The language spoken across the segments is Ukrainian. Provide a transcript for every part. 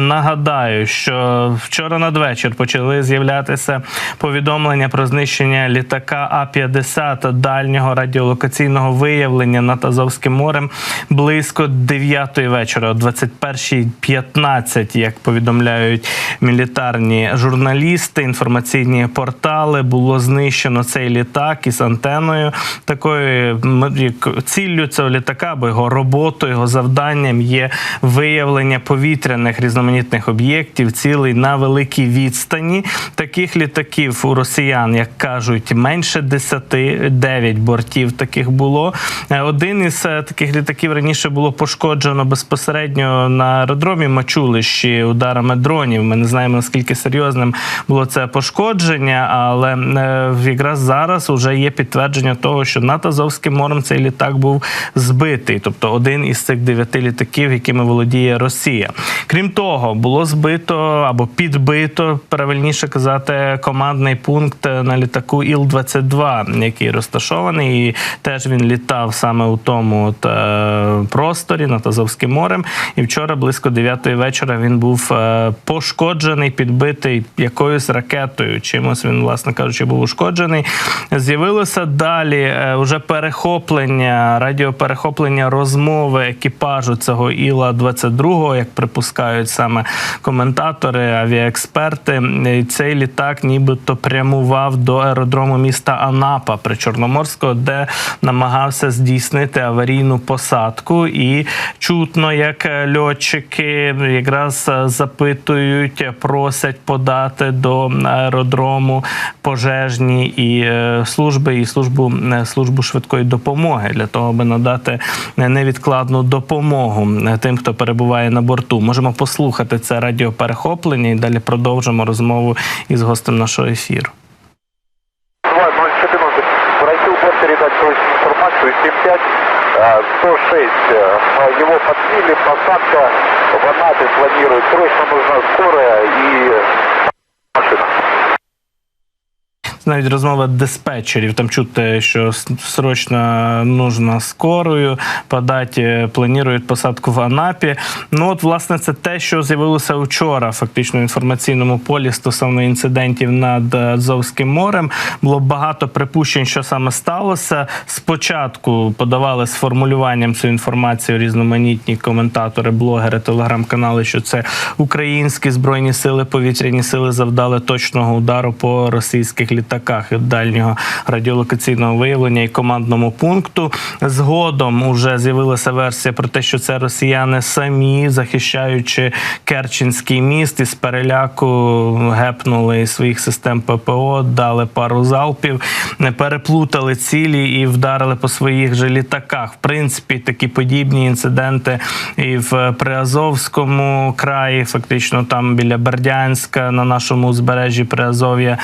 Нагадаю, що вчора надвечір почали з'являтися повідомлення про знищення літака А-50 дальнього радіолокаційного виявлення над Азовським морем близько 9 вечора, о 21.15, як повідомляють мілітарні журналісти, інформаційні портали. Було знищено цей літак із антеною. Такою ціллю цього літака або його роботою, його завданням є виявлення повітряних різноманітних об'єктів, цілей на великій відстані. Таких літаків у росіян, як кажуть, менше 10, 9 бортів таких було. Е, Один із е, таких літаків раніше було пошкоджено безпосередньо на аеродромі Мачулищі ударами дронів. Ми не знаємо наскільки серйозним було це пошкодження, але е, якраз зараз вже є підтвердження того, що над Азовським морем цей літак був збитий, тобто один із цих дев'яти літаків, якими володіє Росія. Крім того, було збито або підбито, правильніше казати, командний пункт на літаку Іл-22, який розташований, і теж він літав саме у тому от, е, просторі над Азовським морем. І вчора близько 9 вечора він був е, пошкоджений, підбитий якоюсь ракетою. Чимось він, власне кажучи, був ушкоджений. З'явилося далі е, вже перехоплення, радіоперехоплення розмови екіпажу цього Іла 22 як припускають саме коментатори, авіаексперти. І Цей літак нібито прямував до аеродрому міста Анапа при Чорноморського, де намагався здійснити аварійну посадку. І чутно, як льотчики якраз запитують, просять подати до аеродрому пожежні і е, служби, і службу е, службу швидкої допомоги для того, аби надати невідкладну допомогу тим, хто перебуває на борту. Можемо послухати це радіоперехоплення і далі продовжимо розмову із гостем нашого ефіру. 2014. Просил бот передать срочную информацию 75 э, 106. э, Его подбили, посадка в Анапе планирует. Срочно нужна скорая и машина. Навіть розмова диспетчерів. Там чути, що срочно нужно скорою подати, планують посадку в Анапі. Ну от, власне, це те, що з'явилося вчора, фактично в інформаційному полі стосовно інцидентів над Азовським морем. Було багато припущень, що саме сталося. Спочатку подавали з формулюванням цю інформацію різноманітні коментатори, блогери, телеграм-канали, що це українські збройні сили, повітряні сили завдали точного удару по російських літаках дальнього радіолокаційного виявлення і командному пункту. Згодом уже з'явилася версія про те, що це росіяни самі, захищаючи Керченський міст із переляку гепнули своїх систем ППО, дали пару залпів, переплутали цілі і вдарили по своїх же літаках. В принципі, такі подібні інциденти і в Приазовському краї, фактично там біля Бердянська на нашому узбережжі Приазов'я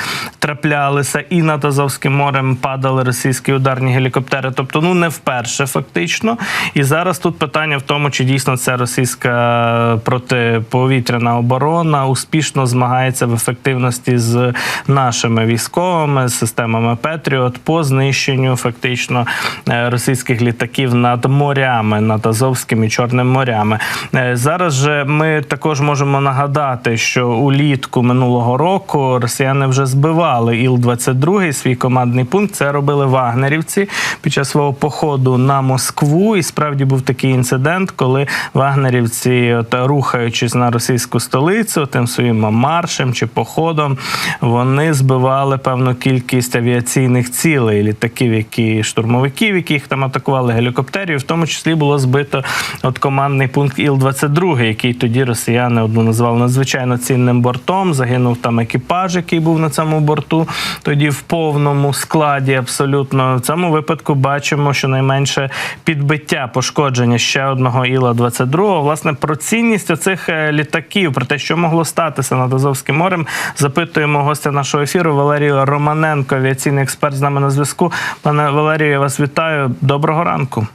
траплялися, і над Азовським морем падали російські ударні гелікоптери. Тобто, ну не вперше, фактично. І зараз тут питання в тому, чи дійсно це російська протиповітряна оборона успішно змагається в ефективності з нашими військовими системами Петріот по знищенню фактично е, російських літаків над морями, над Азовським і Чорним морями. Е, Зараз же ми також можемо нагадати, що улітку минулого року росіяни вже збивали Іл-22, свій командний пункт. Це робили вагнерівці під час свого походу на Москву. І справді був такий інцидент, коли вагнерівці, от, рухаючись на російську столицю, тим своїм маршем чи походом, вони збивали певну кількість авіаційних цілей, літаків, які штурмовиків, яких там атакували гелікоптерів. В тому числі було збито от командний пункт Іл-22, який тоді росіяни одну назвали надзвичайно цінним бортом. Загинув там екіпаж, який був на цьому борту. Тоді в повному складі абсолютно в цьому випадку бачимо, що найменше підбиття пошкодження ще одного Іла 22 Власне про цінність оцих е, літаків, про те, що могло статися над Азовським морем, запитуємо гостя нашого ефіру Валерію Романенко, авіаційний експерт з нами на зв'язку. Пане Валерію, я вас вітаю. Доброго ранку.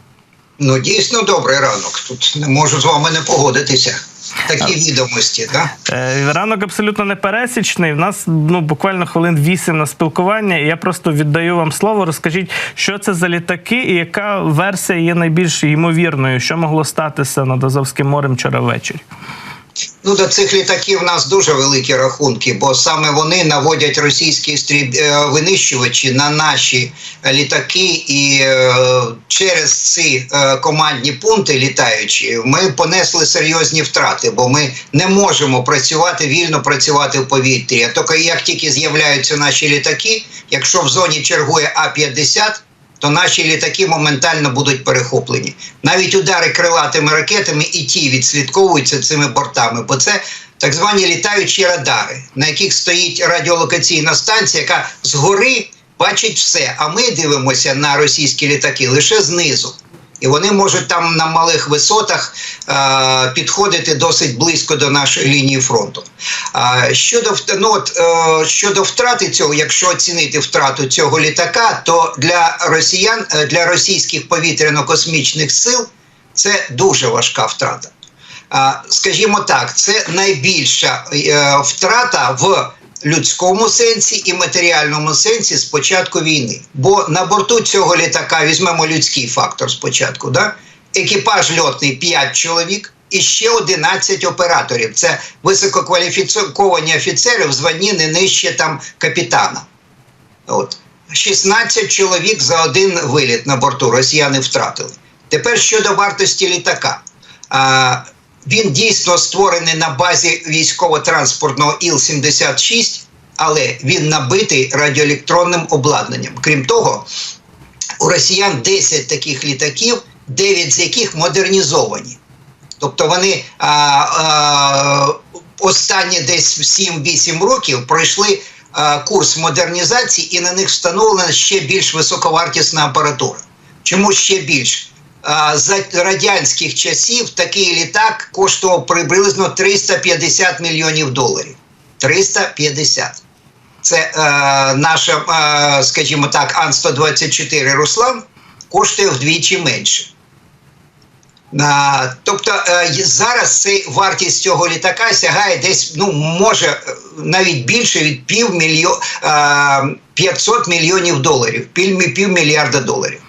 Ну, дійсно добрий ранок. Тут не можу з вами не погодитися. Такі відомості, так? Е, Ранок абсолютно непересічний. В нас ну буквально хвилин вісім на спілкування. І я просто віддаю вам слово. Розкажіть, що це за літаки, і яка версія є найбільш ймовірною, що могло статися над Азовським морем вчора ввечері? Ну, до цих літаків в нас дуже великі рахунки, бо саме вони наводять російські стріб... е, винищувачі на наші літаки, і е, через ці е, командні пункти літаючі ми понесли серйозні втрати, бо ми не можемо працювати вільно працювати в повітрі. А тільки як тільки з'являються наші літаки, якщо в зоні чергує А-50, то наші літаки моментально будуть перехоплені. Навіть удари крилатими ракетами і ті відслідковуються цими бортами, бо це так звані літаючі радари, на яких стоїть радіолокаційна станція, яка згори бачить все. А ми дивимося на російські літаки лише знизу. І вони можуть там на малих висотах е, підходити досить близько до нашої лінії фронту. А щодо ну, от, е, щодо втрати цього, якщо оцінити втрату цього літака, то для росіян, е, для російських повітряно-космічних сил це дуже важка втрата. А, скажімо так, це найбільша е, втрата в людському сенсі і матеріальному сенсі з початку війни. Бо на борту цього літака візьмемо людський фактор спочатку. Да? Екіпаж льотний 5 чоловік і ще 11 операторів. Це висококваліфіковані офіцери в званні не нижче там капітана. От. 16 чоловік за один виліт на борту росіяни втратили. Тепер щодо вартості літака. А, він дійсно створений на базі військово-транспортного Іл-76, але він набитий радіоелектронним обладнанням. Крім того, у росіян 10 таких літаків, 9 з яких модернізовані. Тобто вони а, а, останні десь 7-8 років пройшли а, курс модернізації, і на них встановлена ще більш високовартісна апаратура. Чому ще більш? За радянських часів такий літак коштував приблизно 350 мільйонів доларів. 350. Це е, наша, е, скажімо так, Ан-124 Руслан коштує вдвічі менше. А, тобто е, зараз цей вартість цього літака сягає десь, ну може навіть більше від півмільйо, е, 500 мільйонів доларів, пів, півмільярда доларів.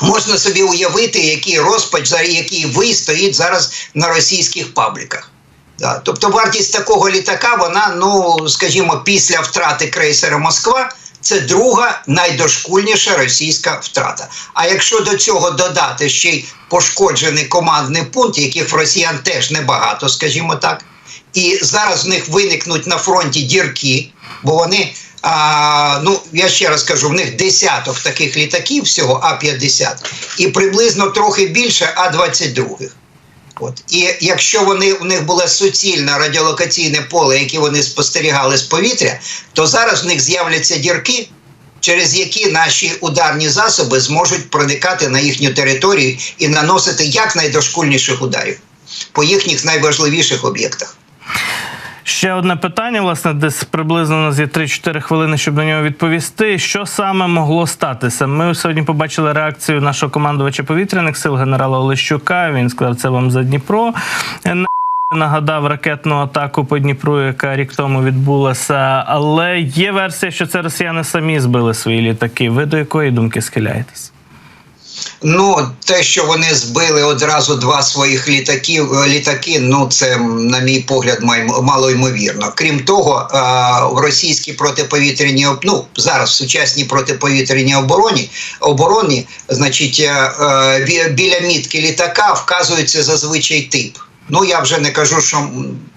Можна собі уявити, який розпач, за який вий стоїть зараз на російських пабліках. Да. Тобто вартість такого літака, вона, ну скажімо, після втрати крейсера Москва, це друга найдошкульніша російська втрата. А якщо до цього додати ще й пошкоджений командний пункт, яких в росіян теж небагато, скажімо так, і зараз в них виникнуть на фронті дірки, бо вони. А, ну, я ще раз кажу, в них десяток таких літаків всього А-50 і приблизно трохи більше А-22. От. І якщо вони, в них було суцільне радіолокаційне поле, яке вони спостерігали з повітря, то зараз в них з'являться дірки, через які наші ударні засоби зможуть проникати на їхню територію і наносити якнайдошкульніших ударів по їхніх найважливіших об'єктах. Ще одне питання, власне, десь приблизно у нас є 3-4 хвилини, щоб на нього відповісти. Що саме могло статися? Ми сьогодні побачили реакцію нашого командувача повітряних сил генерала Олещука. Він сказав, це вам за Дніпро. Нагадав ракетну атаку по Дніпру, яка рік тому відбулася. Але є версія, що це росіяни самі збили свої літаки. Ви до якої думки схиляєтесь? Ну, те, що вони збили одразу два своїх літаків, е, літаки, ну це, на мій погляд, мало ймовірно. Крім того, е, протиповітряній об- ну, зараз в сучасній протиповітряній обороні, обороні, значить, е, біля мітки літака вказується зазвичай тип. Ну, я вже не кажу, що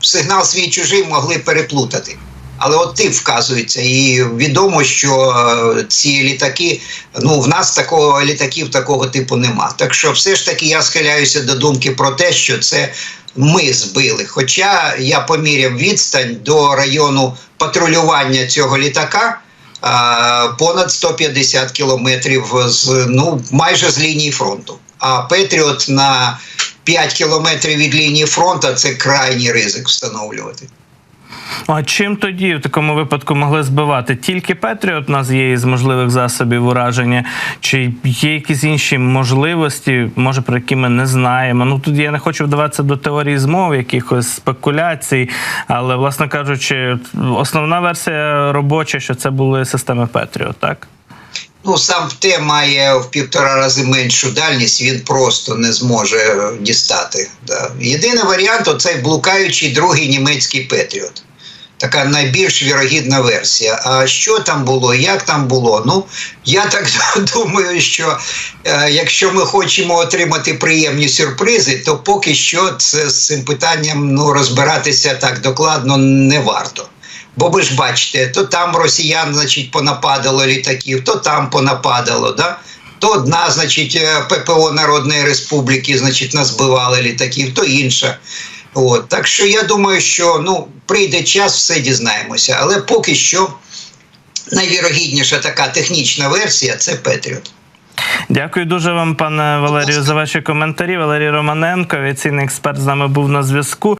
сигнал свій чужий могли переплутати. Але от тип вказується, і відомо, що е, ці літаки, ну в нас такого літаків такого типу нема. Так що, все ж таки, я схиляюся до думки про те, що це ми збили. Хоча я поміряв відстань до району патрулювання цього літака. а, Понад 150 кілометрів з ну майже з лінії фронту. А Петріот на 5 кілометрів від лінії фронту це крайній ризик встановлювати. А чим тоді в такому випадку могли збивати? Тільки Петріот у нас є із можливих засобів ураження, чи є якісь інші можливості, може про які ми не знаємо. Ну тут я не хочу вдаватися до теорії змов, якихось спекуляцій, але, власне кажучи, основна версія робоча, що це були системи Петріот, так? Ну, сам ПТ має в півтора рази меншу дальність, він просто не зможе дістати. Да. Єдиний варіант оцей блукаючий другий німецький Петріот. Така найбільш вірогідна версія. А що там було, як там було? Ну, я так думаю, що е, якщо ми хочемо отримати приємні сюрпризи, то поки що це, з цим питанням ну, розбиратися так докладно не варто. Бо ви ж бачите, то там росіян, значить, понападало літаків, то там понападало, да? то одна, значить, е, ППО Народної Республіки, значить, назбивали літаків, то інша. От. Так що я думаю, що ну, прийде час, все дізнаємося. Але поки що найвірогідніша така технічна версія це Петріот. Дякую дуже вам, пане Валерію, за ваші коментарі. Валерій Романенко, авіаційний експерт, з нами був на зв'язку.